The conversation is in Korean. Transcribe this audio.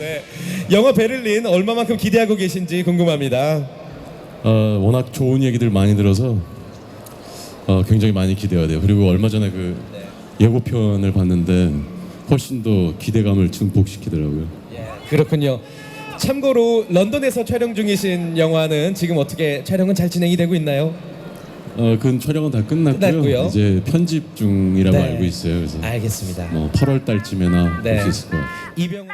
네. 영화 베를린 얼마만큼 기대하고 계신지 궁금합니다. 어, 워낙 좋은 얘기들 많이 들어서 어, 굉장히 많이 기대가 돼요. 그리고 얼마 전에 그 네. 예고편을 봤는데 훨씬 더 기대감을 증폭시키더라고요. 예, 그렇군요. 참고로 런던에서 촬영 중이신 영화는 지금 어떻게 촬영은 잘 진행이 되고 있나요? 어, 그 촬영은 다 끝났고요. 끝났고요. 이제 편집 중이라고 네. 알고 있어요. 그래서 알겠습니다. 뭐 8월 달쯤에나 네. 볼수 있을 것 같아요. 이병